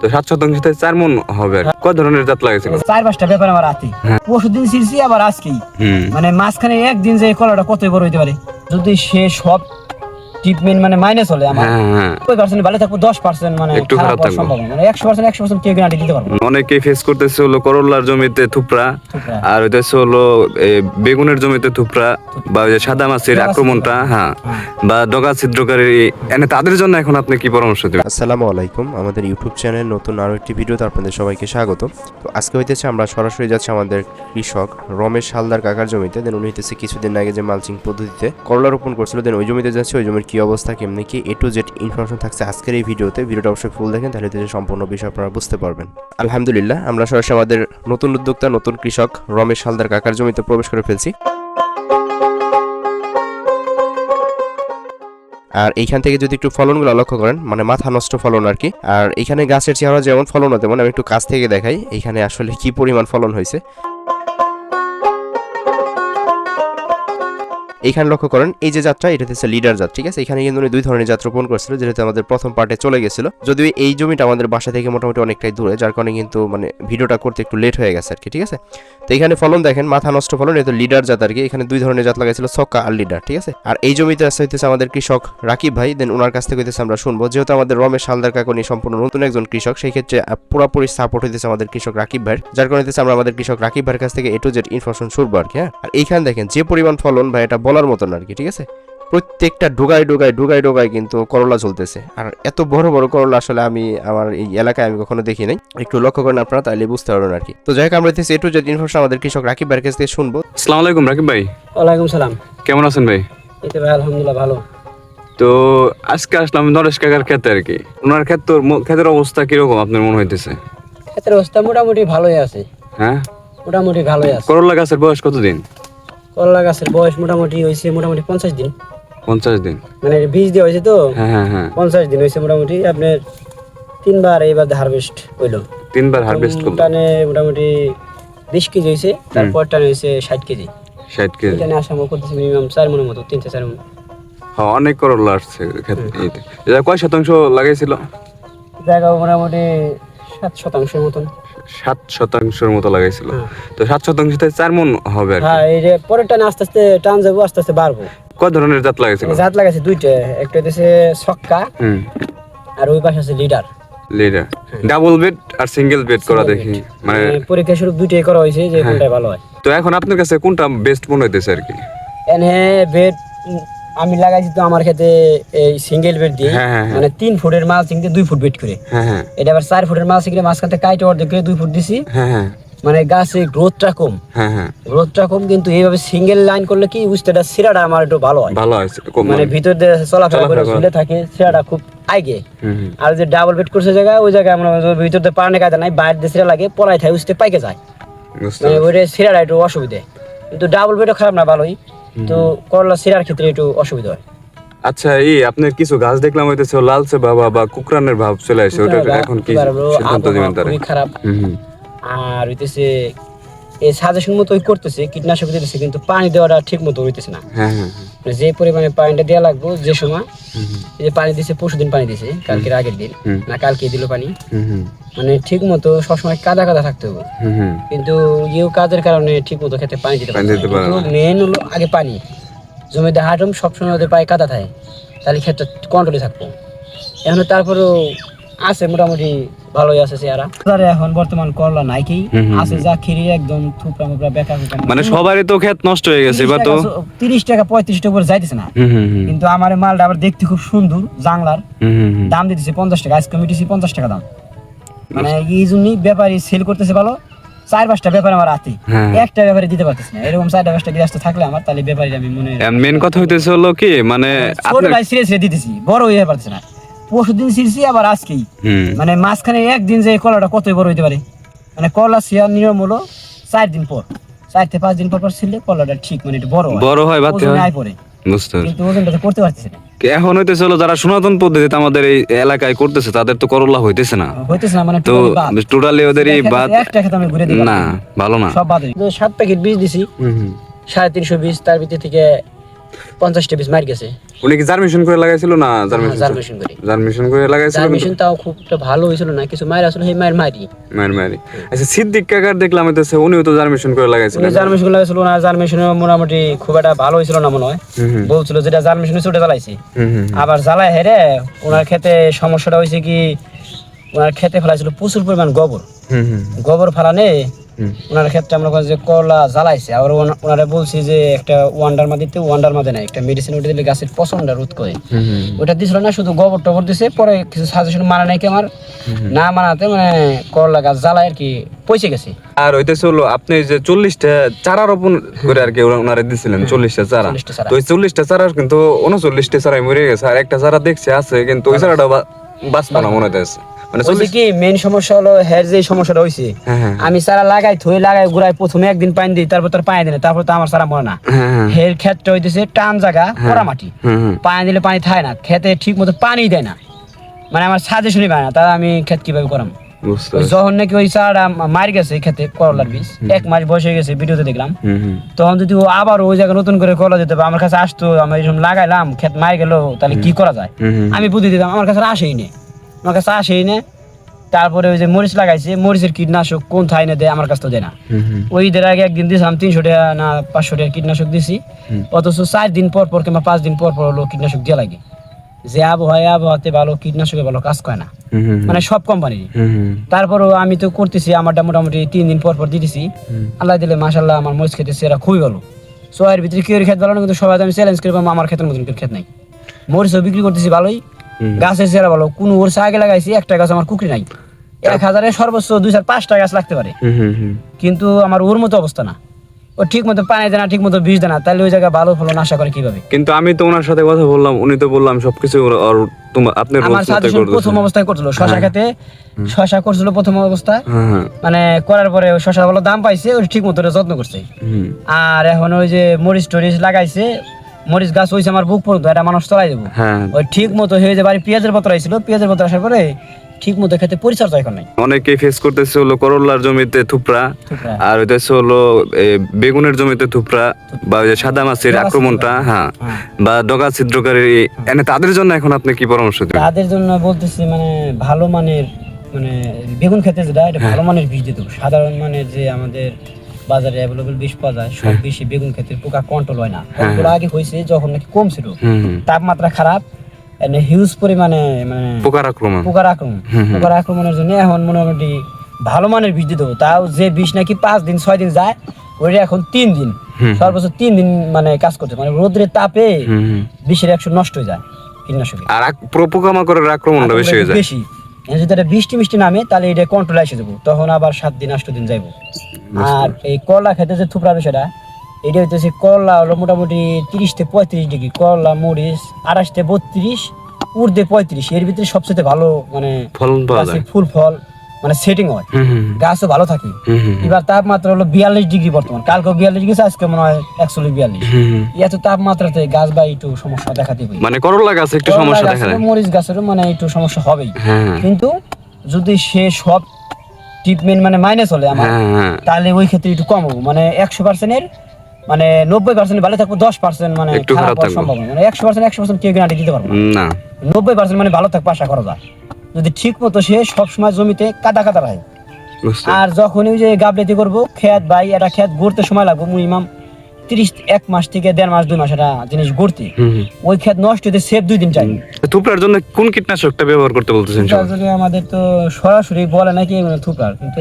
তো সাত শতাংশতে চার মন হবে কত ধরনের জাত লাগাইছিল চার পাঁচটা ব্যাপার আমার রাতে হ্যাঁ। পরশু দিন ছিড়ছি আবার আজকেই। মানে মাঝখানে একদিন যে কলাটা কত বড় হইতে পারে? যদি সে সব ট্রিটমেন্ট মানে মাইনাস হলে আমার। হ্যাঁ হ্যাঁ। ওই পার্সেন্ট ভালো থাকব? দশ পার্সেন্ট মানে একটু খারাপ থাকব। মানে একশো পার্সেন্ট একশো পার্সেন্ট কেউ গ্যারান্টি দিতে পারব না। অনেকেই ফেস করতেছে হলো করলার জমিতে থুপড়া থুপড়া। আর হইতেছে হলো বেগুনের জমিতে থুপড়া বা ওই যে সাদা মাছের আক্রমণটা হ্যাঁ বা ডগা ছিদ্রকারী এনে তাদের জন্য এখন আপনি কি পরামর্শ দেবেন? আসসালামু আলাইকুম। আমাদের ইউটিউব চ্যানেল নতুন আরও একটি ভিডিওতে আপনাদের সবাইকে স্বাগত। তো আজকে হইতেছে আমরা সরাসরি যাচ্ছি আমাদের কৃষক রমেশ হালদার কাকার জমিতে। দেন উনি হইতেছে কিছুদিন আগে যে মালচিং পদ্ধতিতে করলা রোপণ করছিল দেন ওই জমিতে যাচ্ছে ওই জমির কি অবস্থা, কেমনি কি এ টু জেড ইনফরমেশন থাকছে আজকের এই ভিডিওতে। ভিডিওটা অবশ্যই ফুল দেখেন, তাহলে হইতেছে সম্পূর্ণ বিষয় আপনারা বুঝতে পারবেন। আলহামদুলিল্লাহ, আমরা সরাসরি আমাদের নতুন উদ্যোক্তা, নতুন কৃষক রমেশ হালদার কাকার জমিতে প্রবেশ করে ফেলছি। আর এইখান থেকে যদি একটু ফলনগুলো লক্ষ্য করেন মানে মাথা নষ্ট ফলন আর কি। আর এখানে গাছের চেহারা যেমন ফলন তেমন, আমি একটু কাছ থেকে দেখাই, এখানে আসলে কি পরিমাণ ফলন হয়েছে। এইখানে লক্ষ্য করেন, এই যে যাত্রা এটা হচ্ছে লিডার জাত ঠিক আছে? এখানে কিন্তু উনি দুই ধরনের জাত রোপণ করছিল, যেহেতু আমাদের প্রথম পার্টে চলে গেছিল। যদিও এই জমিটা আমাদের বাসা থেকে মোটামুটি অনেকটাই দূরে, যার কারণে কিন্তু মানে ভিডিওটা করতে একটু লেট হয়ে গেছে আর কি, ঠিক আছে? তো এখানে ফলন দেখেন, মাথা নষ্ট ফলন, এটা লিডার জাত আর কি। এখানে দুই ধরনের জাত লাগাইছিল, ছক্কা আর লিডার ঠিক আছে? আর এই জমিতে আছে হইতেছে আমাদের কৃষক রাকিব ভাই দেন ওনার কাছ থেকে হইতেছে আমরা শুনব। যেহেতু আমাদের রমেশ হালদার কাকনি সম্পূর্ণ নতুন একজন কৃষক, সেই ক্ষেত্রে পুরোপুরি সাপোর্ট হইতেছে আমাদের কৃষক রাকিব ভাইয়ের। যার কারণে হইতেছে আমরা আমাদের কৃষক রাকিব ভাইয়ের কাছ থেকে এ টু জেড ইনফরমেশন শুনব আর কি হ্যাঁ? আর এইখানে দেখেন, যে পরিমাণ ফলন, ভাই, এটা বলার মতন আর কি ঠিক আছে? প্রত্যেকটা ডুগাই ডুগাই ডুগাই ডুগাই কিন্তু করলা চলতেছে আর এত বড় বড় করলা আসলে আমি আমার এই এলাকায় আমি কখনো দেখি নাই। একটু লক্ষ্য করেন আপনারা তাহলে বুঝতে পারবেন আর কি। তো যাই হোক আমরা হইতেছে এ টু জেড ইনফরমেশন আমাদের কৃষক রাকিব ভাইয়ের কাছ থেকে শুনব। আসসালামু আলাইকুম রাকিব ভাই। ওয়ালাইকুম সালাম। কেমন আছেন ভাই? এই তো ভাই আলহামদুলিল্লাহ ভালো। তো আজকে আসলাম নরেশ কাকার ক্ষেতে আর কি। ওনার ক্ষেত ক্ষেতের অবস্থা কীরকম আপনার মনে হইতেছে? ক্ষেতের অবস্থা মোটামুটি ভালোই আছে। হ্যাঁ? মোটামুটি ভালোই আছে। করলা গাছের বয়স কতদিন? করলা গাছের বয়স মোটামুটি হয়েছে মোটামুটি পঞ্চাশ দিন। পঞ্চাশ দিন? মানে বীজ দেওয়া হয়েছে তো? হ্যাঁ হ্যাঁ হ্যাঁ। পঞ্চাশ দিন হয়েছে মোটামুটি আপনার তিনবার এইবার হারভেস্ট হইল। তিনবার হারভেস্ট করল? টানে মোটামুটি বিশ কেজি হয়েছে তারপর টানে হয়েছে ষাট কেজি। ষাট কেজি। টানে আসা আমার করতেছে মিনিমাম চার মনের মতো তিন চার মন হ্যাঁ অনেক করলা আসছে এটা কয় শতাংশ লাগাইছিল? জায়গা মোটামুটি সাত শতাংশের মতন। সাত শতাংশের মতো লাগাইছিল। হ্যাঁ। তো সাত শতাংশতে চার মন হবে আর হ্যাঁ এই যে পরের টানে আস্তে আস্তে টান যাব আস্তে আস্তে বাড়বো। কয় ধরনের জাত লাগাইছিল? জাত লাগাইছে দুইটা। একটা হচ্ছে ছক্কা আর ওই পাশে আছে লিডার। লিডার। ডাবল বেড আর সিঙ্গেল বেড করা দেখি। মানে পরীক্ষা শুরু দুইটাই করা হয়েছে যে কোনটা ভালো হয়। তো এখন আপনার কাছে কোনটা বেস্ট মনে হইতেছে আর কি? এনে বেড আমি লাগাইছি তো আমার ক্ষেত্রে এই সিঙ্গেল বেড দিয়ে হ্যাঁ, হ্যাঁ, হ্যাঁ। মানে তিন ফুটের মাল চিংতে দুই ফুট বেড করে। হ্যাঁ হ্যাঁ। এটা আবার চার ফুটের মাল চিংতে মাঝখান থেকে কাইটে অর্ধেক করে দুই ফুট দিছি। হ্যাঁ হ্যাঁ। মানে গাছে গ্রোথটা কম। হ্যাঁ হ্যাঁ। গ্রোথটা কম কিন্তু এইভাবে সিঙ্গেল লাইন করলে কি বুঝতে এটা সিরাটা আমার একটু ভালো হয়। ভালো কম মানে ভিতর দিয়ে চলাফেরা করে ঝুলে থাকে সিরাটা খুব আগে। আর যে ডাবল বেড করছে জায়গায় ওই জায়গায় আমরা ভিতর দিয়ে পাড়ানে কাজে নাই বাইরে দিয়ে সিরা লাগে পলাই থাকে উঠতে পাইকে যায়। বুঝতে মানে। ওইটা সিরাটা একটু অসুবিধে। কিন্তু ডাবল বেডও খারাপ না ভালোই। তো করলা সিরার ক্ষেত্রে একটু অসুবিধা হয়। আচ্ছা এই আপনার কিছু গাছ দেখলাম হইতেছে লালচে বাবা বা কুকরানের ভাব চলে আসে ওটা এখন কি সিদ্ধান্ত দিবেন তারা? খারাপ। আর হইতেছে এই সাজেশন মতো ওই করতেছে কীটনাশক দিতেছে কিন্তু পানি দেওয়াটা ঠিক মতো হইতেছে না। হ্যাঁ হ্যাঁ হ্যাঁ। যে পরিমাণে পানিটা দেওয়া লাগবে যে সময় এই যে পানি দিছে পরশু দিন পানি দিছে কালকের আগের দিন। না কালকে দিল পানি। মানে ঠিক মতো সবসময় কাদা কাদা থাকতে হবে। কিন্তু ইউ কাজের কারণে ঠিক মতো খেতে পানি দিতে পারে। মেন হলো আগে পানি। জমিতে হাটম সবসময় ওদের পায়ে কাদা থাকে। তাহলে ক্ষেতটা কন্ট্রোলে থাকব। এখন তারপরেও আছে মোটামুটি ভালোই আছে চেহারা। এখন বর্তমান করলা নাই কি আছে যা খিরি একদম থুপড়া মুপড়া বেকার মানে সবারই তো ক্ষেত নষ্ট হয়ে গেছে এবার তো তিরিশ টাকা পঁয়ত্রিশ টাকা করে যাইতেছে না। কিন্তু আমার মালটা আবার দেখতে খুব সুন্দর জাংলার। দাম দিতেছে পঞ্চাশ টাকা আজকে মিটেছি পঞ্চাশ টাকা দাম। মানে এই জন্যই ব্যাপারী সেল করতেছে ভালো। চার পাঁচটা ব্যাপার আমার হাতে। হ্যাঁ। একটা ব্যাপারে দিতে পারতেছি না। এরকম চারটা পাঁচটা গৃহস্থ থাকলে আমার তাহলে ব্যাপারী আমি মনে মেন কথা হইতেছে হলো কি মানে ছোট ভাই সিরে সিরে দিতেছি বড় হয়ে পারতেছে না। পরশু দিন ছিড়ছি আবার আজকেই। মানে মাঝখানে একদিন যে কলাটা কত বড় হইতে পারে। মানে কলা ছিয়ার নিয়ম হলো চার দিন পর। চার থেকে পাঁচ দিন পর পর ছিললে কলাটা ঠিক মানে একটু বড় বড় হয় হয়। আয় পড়ে। বুঝতে কিন্তু ওজনটা তো করতে পারতেছে না। এখন হইতেছে হলো যারা সনাতন পদ্ধতিতে আমাদের এই এলাকায় করতেছে তাদের তো করলা হইতেছে না। হইতেছে না মানে তো টোটালি ওদেরই একটা বাদ একটা ক্ষেত্রে আমি ঘুরে দিই না ভালো না। সব বাদ সাত প্যাকেট বীজ দিছি। সাড়ে তিনশো বীজ তার ভিতর থেকে পঞ্চাশটা পিস মার গেছে। উনি কি জার্মিশন করে লাগাইছিল না জার্মিশন জার্মেশন করে। জার্মিশন করে লাগাইছিল জার্মেশন তাও খুব ভালো হয়েছিল না কিছু মায়ের আসলে সেই মায়ের মারি মায়ের মায়ের আচ্ছা সিদ্দিক কাকার দেখলাম উনিও তো জার্মিশন করে লাগাইছিলেন উনি জার্মেশন লাগাইছিল না জার্মেশন মোটামুটি খুব একটা ভালো হয়েছিল না মনে হয়। বলছিল যেটা জার্মেশন ওটা জ্বালাইছি। আবার জ্বালায় হেরে ওনার ক্ষেতে সমস্যাটা হয়েছে কি ওনার ক্ষেতে ফেলাইছিল প্রচুর পরিমাণ গোবর। গোবর ফেলানে ওনার ক্ষেত্রে আমরা যে করলা জ্বালাইছে। আর ওনা- ওনারা বলছি যে একটা ওয়ান্ডার মা দিতে ওয়ান্ডার মাঝে নাই। একটা মেডিসিন ওটা দিলে গাছের পছন্দ রোধ করে। ওটা দিছিল না শুধু গোবর টবর দিছে পরে কিছু সাজেশন মানা নাই কি আমার? না মানাতে মানে করলা গাছ জ্বালায় আর কি পয়সে গেছে। আর হইতেছে হলো আপনি যে চল্লিশটা চারা রোপণ করে আর কি ওনারা দিছিলেন চল্লিশটা চারা। 40টা চারা। তো ওই চল্লিশটা চারা কিন্তু উনচল্লিশটা চারাই মরে গেছে আর একটা চারা দেখছে আছে কিন্তু ওই চারাটা বা- বাঁচবো না মনে হইতেছে। মানে বলছি কি মেইন সমস্যা হলো হের যে সমস্যাটা হয়েছে হ্যাঁ হ্যাঁ। আমি সারা লাগাই থই লাগাই গুড়াই প্রথমে একদিন পানি দিই তারপর তার পানি না, তারপর তো আমার সারা মরে না। হ্যাঁ হ্যাঁ। হের ক্ষেতটা হইতেছে টান জায়গা পোড়া মাটি। পানি দিলে পানি না খেতে ঠিক মতো পানি দেয় না। মানে আমার সাজেশনই পায় না তাহলে আমি ক্ষেত কীভাবে করাম। যখন নাকি ওই চারাটা মারি গেছে খেতে করলার বীজ এক মাস বয়স হয়ে গেছে ভিডিওতে দেখলাম। তখন যদি ও আবার ওই জায়গায় নতুন করে করলা হবে আমার কাছে আসতো আমি এরকম লাগাইলাম খেত মারি গেল তাহলে কি করা যায়? আমি বুদ্ধি দিতাম আমার কাছে আসেই নে আমার কাছে আসেই নে। তারপরে ওই যে মরিচ লাগাইছে মরিচের কীটনাশক কোন থাই না দেয় আমার কাছে তো দেয় না। ওই ঈদের আগে একদিন দিয়েছিলাম তিনশো টাকা না পাঁচশো টাকা কীটনাশক দিছি। অথচ চার দিন পর পর কিংবা পাঁচ দিন পর পর হলো কীটনাশক দেওয়া লাগে। যে আবহাওয়া আবহাওয়াতে ভালো কীটনাশকে ভালো কাজ করে না। মানে সব কোম্পানির তারপরও আমি তো করতেছি আমারটা মোটামুটি তিন দিন পর পর দিতেছি। আল্লাহ দিলে মাসাল্লাহ আমার মরিচ খেতেছে এরা খুবই ভালো। সোয়ের ভিতরে কি খেত ভালো না কিন্তু সবাই আমি চ্যালেঞ্জ করে পাবো, আমার ক্ষেতের মতন কেউ ক্ষেত নাই। মরিচও বিক্রি করতেছি ভালোই। গাছের সেরা ভালো কোন ওর আগে লাগাইছি একটা গাছ আমার কুকরি নাই। এক হাজারে সর্বোচ্চ দুই চার পাঁচটা গাছ লাগতে পারে। কিন্তু আমার ওর মতো অবস্থা না। ও ঠিক মতো পানি দেয় না ঠিক মতো বীজ দেয় না তাহলে ওই জায়গায় ভালো ফলন আশা করে কীভাবে? কিন্তু আমি তো ওনার সাথে কথা বললাম উনি তো বললাম সবকিছু ওর তোমার আপনার আমার সাজেশন প্রথম অবস্থায় করছিল শশা খেতে। শশা করছিল প্রথম অবস্থায় হ্যাঁ হ্যাঁ। মানে করার পরে শশার ভালো দাম পাইছে ওই ঠিক মতো যত্ন করছে। আর এখন ওই যে মরিচ টরিচ লাগাইছে মরিচ গাছ হয়েছে আমার বুক পর্যন্ত এটা মানুষ চলাই দেবো। হ্যাঁ। ওই ঠিক মতো হয়ে যে বাড়ি পেঁয়াজের পত্র আইছিল পেঁয়াজের পত্র আসার পরে ঠিক মতো খেতে পরিচর্যা এখন নাই। অনেকেই ফেস করতেছে হলো করলার জমিতে থুপড়া। আর হইতেছে হলো বেগুনের জমিতে থুপড়া বা ওই যে সাদা মাছের আক্রমণটা হ্যাঁ। হ্যাঁ। বা ডগা ছিদ্রকারী এনে তাদের জন্য এখন আপনি কি পরামর্শ দেবেন তাদের জন্য বলতেছি মানে ভালো মানের মানে বেগুন খেতে যেটা এটা ভালো মানের বীজ দিতে সাধারণ মানের যে আমাদের বাজারে অ্যাভেলেবল পাওয়া যায় সব বেশি বেগুন খেতে পোকা কন্ট্রোল হয় না। কন্ট্রোল আগে হয়েছে যখন নাকি কম ছিল তাপমাত্রা খারাপ হিউজ পরিমাণে মানে পোকার আক্রমণ। পোকার আক্রমণ। পোকার আক্রমণের জন্য এখন মোটামুটি ভালো মানের বীজ দিতে হবে। তাও যে বীজ নাকি পাঁচ দিন ছয় দিন যায় ওইটা এখন তিন দিন। সর্বোচ্চ তিন দিন মানে কাজ করতে মানে রোদ্রের তাপে বিষের একশো নষ্ট হয়ে যায় কীটনাশক। আর পোকামাকড়ের আক্রমণটা বেশি হয়ে যায়। বেশি। যদি এটা বৃষ্টি মিষ্টি নামে তাহলে এটা কন্ট্রোল এসে যাব। তখন আবার সাত দিন আষ্ট দিন যাইব। আর এই করলা খেতে যে থুপড়াবে সেটা এটা হইতেছে করলা হলো মোটামুটি তিরিশ থেকে পঁয়ত্রিশ ডিগ্রি করলা মরিচ আঠাশ থেকে বত্রিশ উর্ধে পঁয়ত্রিশ। এর ভিতরে সবচেয়ে ভালো মানে ফুল ফল। মানে সেটিং হয়। গাছও ভালো থাকে। এবার তাপমাত্রা হলো বিয়াল্লিশ ডিগ্রি বর্তমান। কালকে বিয়াল্লিশ গেছে আজকে মনে হয় একচল্লিশ বিয়াল্লিশ। এত তাপমাত্রাতে গাছ বা একটু সমস্যা দেখা দিবে। মানে করলা গাছে একটু সমস্যা দেখা যায় মরিচ গাছেরও মানে একটু সমস্যা হবেই। হ্যাঁ হ্যাঁ। কিন্তু যদি সে সব ট্রিটমেন্ট মানে মাইনে চলে আমার হ্যাঁ তাহলে ওই ক্ষেত্রে একটু কম হব। মানে একশো পার্সেন্টের মানে নব্বই পার্সেন্ট ভালো থাকব দশ পার্সেন্ট মানে খারাপ হওয়ার সম্ভাবনা। মানে একশো পার্সেন্ট একশো পার্সেন্ট কেউ গ্যারান্টি দিতে পারব না। নব্বই পার্সেন্ট মানে ভালো থাকব আশা করা যায়। যদি ঠিক মতো সে সবসময় জমিতে কাদা কাদা রাখে আর যখনই যে গাবলেতি করব খেত ভাই এটা খেত গড়তে সময় লাগবে মিনিমাম তিরিশ এক মাস থেকে দেড় মাস দুই মাস এটা জিনিস গড়তে। ওই খেত নষ্ট হতে সেফ দুই দিন চাই। থুপড়ার জন্য কোন কীটনাশকটা ব্যবহার করতে বলতেছেন আমাদের তো সরাসরি বলে নাকি থুপড়ার কিন্তু।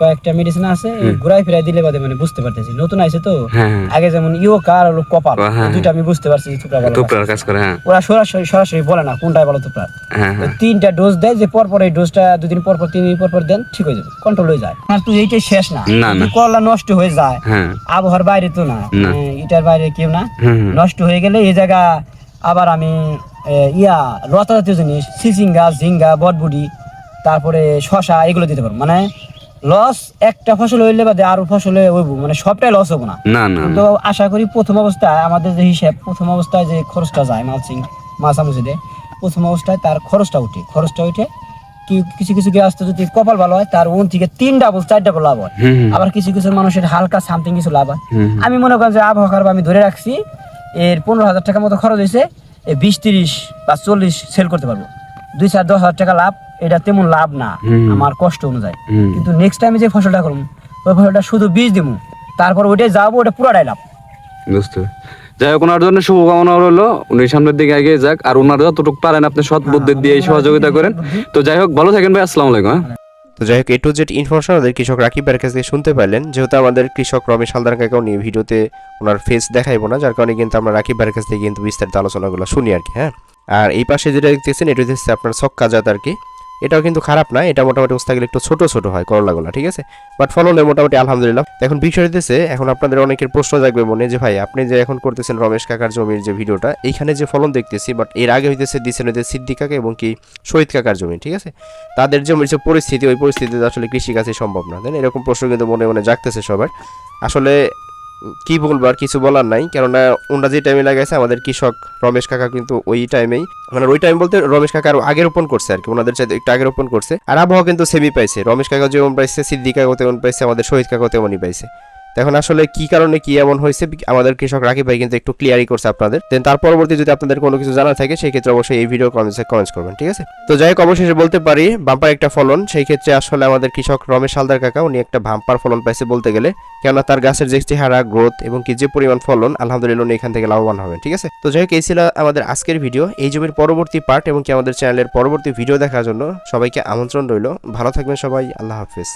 কয়েকটা মেডিসিন আছে ঘুরাই ফিরাই দিলে বাদে মানে বুঝতে পারতেছি। নতুন আইছে তো হ্যাঁ হ্যাঁ। আগে যেমন ইও কার হলো কপাল হ্যাঁ, দুইটা আমি বুঝতে পারছি থুকরা ভালো থুপড়ার কাজ করে হ্যাঁ। ওরা সরাসরি সরাসরি বলে না কোনটাই ভালো হ্যাঁ তিনটা ডোজ দেয় যে পর পর এই ডোজটা দুদিন পর পর তিন দিন পর পর দেন ঠিক হয়ে যাবে কন্ট্রোল হয়ে যায়। আর তুই এইটাই শেষ না। করলা নষ্ট হয়ে যায় হ্যাঁ। আবহাওয়ার বাইরে তো না। এটার বাইরে কেউ না। নষ্ট হয়ে গেলে এই জায়গা আবার আমি ইয়া লতা জাতীয় জিনিস সিসিঙ্গা ঝিঙ্গা বটবুডি তারপরে শশা এগুলো দিতে পারব। মানে লস একটা ফসল হইলে বাদে আরও ফসলে হইব। মানে সবটাই লস হব না। না না তো আশা করি প্রথম অবস্থায় আমাদের যে হিসাব প্রথম অবস্থায় যে খরচটা যায় মালচিং মাছামুচিতে প্রথম অবস্থায় তার খরচটা উঠে। খরচটা উঠে কিছু কিছু তো যদি কপাল ভালো হয় তার ওন থেকে তিন ডাবল চার ডাবল লাভ হয়। আবার কিছু কিছু মানুষের হালকা সামথিং কিছু লাভ হয়। আমি মনে করেন যে আবহাওয়া খারাপ আমি ধরে রাখছি এর পনেরো হাজার টাকা মতো খরচ হয়েছে বিশ তিরিশ বা চল্লিশ সেল করতে পারব। দুই চার দশ হাজার টাকা লাভ এটা তেমন লাভ না আমার কষ্ট অনুযায়ী। কিন্তু নেক্সট টাইমে যে ফসলটা করব ওই ফসলটা শুধু বীজ দিব তারপর ওইটাই যাব ওটা পুরাটাই লাভ। বুঝতে যাই হোক ওনার জন্য শুভকামনা রইল। উনি সামনের দিকে এগিয়ে যাক আর ওনার যতটুকু পারেন আপনি সৎ বুদ্ধি দিয়ে এই সহযোগিতা করেন। তো যাই হোক ভালো থাকেন ভাই আসসালামু আলাইকুম হ্যাঁ। তো যাই হোক এ টু জেড ইনফরমেশন আমাদের কৃষক রাকিব ভাইয়ের কাছ থেকে শুনতে পারলেন। যেহেতু আমাদের কৃষক রমেশ হালদার কাকাও নিয়ে ভিডিওতে ওনার ফেস দেখাইবো না যার কারণে কিন্তু আমরা রাকিব ভাইয়ের কাছ থেকে কিন্তু বিস্তারিত আলোচনাগুলো শুনি আর কি হ্যাঁ। আর এই পাশে যেটা দেখতেছেন, এটা হচ্ছে আপনার ছক্কা জাত আর কি। এটাও কিন্তু খারাপ না, এটা মোটামুটি বুঝতে গেলে একটু ছোট ছোট হয় করলাগুলো, ঠিক আছে? বাট ফলনের মোটামুটি আলহামদুলিল্লাহ। এখন বিষয় হইতেছে, এখন আপনাদের অনেকের প্রশ্ন থাকবে মনে যে, ভাই, আপনি যে এখন করতেছেন রমেশ কাকার জমির যে ভিডিওটা, এইখানে যে ফলন দেখতেছি বাট এর আগে হইতেছে দিচ্ছেন হইতে সিদ্দিক কাকা এবং কি শহীদ কাকার জমি, ঠিক আছে? তাদের জমির যে পরিস্থিতি, ওই পরিস্থিতিতে আসলে কৃষিকাজে সম্ভব না। তাই এরকম প্রশ্ন কিন্তু মনে মনে জাগতেছে সবার। আসলে কি বলব আর কিছু বলার নাই। কেননা ওনারা যে টাইমে লাগাইছে, আমাদের কৃষক রমেশ কাকা কিন্তু ওই টাইমেই মানে ওই টাইম বলতে রমেশ কাকা আরও আগে রোপণ করছে আর কি ওনাদের চাইতে একটু আগে রোপণ করছে। আর আবহাওয়া কিন্তু সেমি পাইছে। রমেশ কাকা যেমন পাইছে, সিদ্দিক তেমন পাইছে, আমাদের শহীদ কাকা তেমনই পাইছে। এখন আসলে কি কারণে কি এমন হয়েছে, আমাদের কৃষক রাকিব ভাই কিন্তু একটু ক্লিয়ারই করছে আপনাদের। দেন তার পরবর্তী যদি আপনাদের কোনো কিছু জানা থাকে, সেই ক্ষেত্রে অবশ্যই এই ভিডিও কমেন্টসে কমেন্টস করবেন, ঠিক আছে? তো যাই হোক, অবশেষে বলতে পারি বাম্পার একটা ফলন, সেই ক্ষেত্রে আসলে আমাদের কৃষক রমেশ হালদার কাকা, উনি একটা ভাম্পার ফলন পাইছে বলতে গেলে। কেননা তার গাছের যে চেহারা গ্রোথ এবং কি যে পরিমাণ ফলন, আলহামদুলিল্লাহ উনি এখান থেকে লাভবান হবেন, ঠিক আছে? তো যাই হোক, এই ছিল আমাদের আজকের ভিডিও এই জমির পরবর্তী পার্ট এবং কি আমাদের চ্যানেলের পরবর্তী ভিডিও দেখার জন্য সবাইকে আমন্ত্রণ রইল। ভালো থাকবেন সবাই, আল্লাহ হাফিজ।